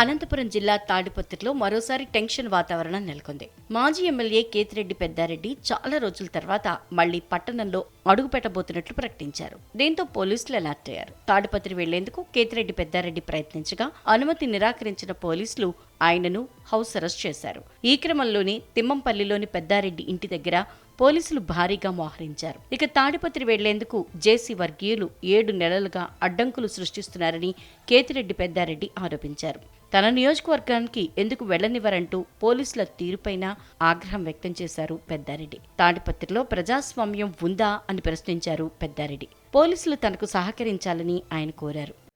అనంతపురం జిల్లా తాడిపత్రిలో మరోసారి టెన్షన్ వాతావరణం నెలకొంది. మాజీ ఎమ్మెల్యే కేతిరెడ్డి పెద్దారెడ్డి చాలా రోజుల తర్వాత మళ్ళీ పట్టణంలో అడుగుపెట్టబోతున్నట్లు ప్రకటించారు. దీంతో పోలీసులు అలర్ట్ అయ్యారు. తాడిపత్రి వెళ్ళేందుకు కేతిరెడ్డి పెద్దారెడ్డి ప్రయత్నించగా అనుమతి నిరాకరించిన పోలీసులు ఆయనను హౌస్ అరెస్ట్ చేశారు. ఈ క్రమంలోనే తిమ్మంపల్లిలోని పెద్దారెడ్డి ఇంటి దగ్గర పోలీసులు భారీగా మోహరించారు. ఇక తాడిపత్రి వెళ్ళేందుకు జేసీ వర్గీయులు ఏడు నెలలుగా అడ్డంకులు సృష్టిస్తున్నారని కేతిరెడ్డి పెద్దారెడ్డి ఆరోపించారు. తన నియోజకవర్గానికి ఎందుకు వెళ్ళనివ్వరంటూ పోలీసుల తీరుపైన ఆగ్రహం వ్యక్తం చేశారు పెద్దారెడ్డి. తాడిపత్రిలో ప్రజాస్వామ్యం ఉందా అని ప్రశ్నించారు పెద్దారెడ్డి. పోలీసులు తనకు సహకరించాలని ఆయన కోరారు.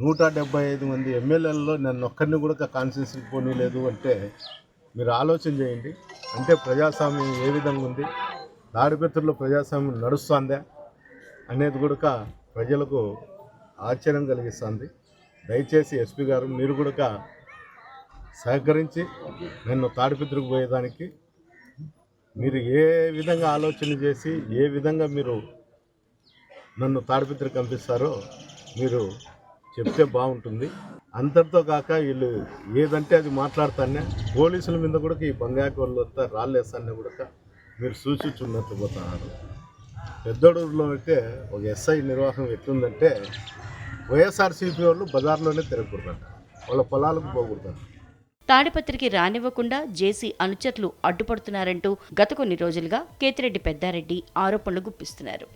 నూట డెబ్బై ఐదు మంది ఎమ్మెల్యేలలో నన్ను ఒక్కరిని కూడా కాన్స్టిట్యూన్సీకి పోనీలేదు అంటే మీరు ఆలోచన చేయండి. అంటే ప్రజాస్వామ్యం ఏ విధంగా ఉంది? తాడిపత్రిలో ప్రజాస్వామ్యం నడుస్తుందా అనేది కూడా ప్రజలకు ఆశ్చర్యం కలిగిస్తుంది. దయచేసి ఎస్పీ గారు మీరు కూడా సహకరించి నన్ను తాడిపత్రికి పోయేదానికి మీరు ఏ విధంగా ఆలోచన చేసి ఏ విధంగా మీరు నన్ను తాడిపత్రికి పంపిస్తారో మీరు చెప్తే బాగుంటుంది. అందరితో కాక వీళ్ళు ఏదంటే అది మాట్లాడతానే పోలీసుల మీద కూడా ఈ బంగాకు వాళ్ళంతా రాళ్ళేస్తానే కూడా మీరు సూచించున్నట్టు పోతున్నారు. పెద్దడూరులో అయితే ఒక ఎస్ఐ నిర్వాహం ఎట్లుందంటే వైఎస్ఆర్సీపీ వాళ్ళు బజార్లోనే తిరగకూడదంట. వాళ్ళ పొలాలకు పోకూడదంట. తాడిపత్రికి రానివ్వకుండా జేసీ అనుచరులు అడ్డుపడుతున్నారంటూ గత కొన్ని రోజులుగా కేతిరెడ్డి పెద్దారెడ్డి ఆరోపణలు గుప్పిస్తున్నారు.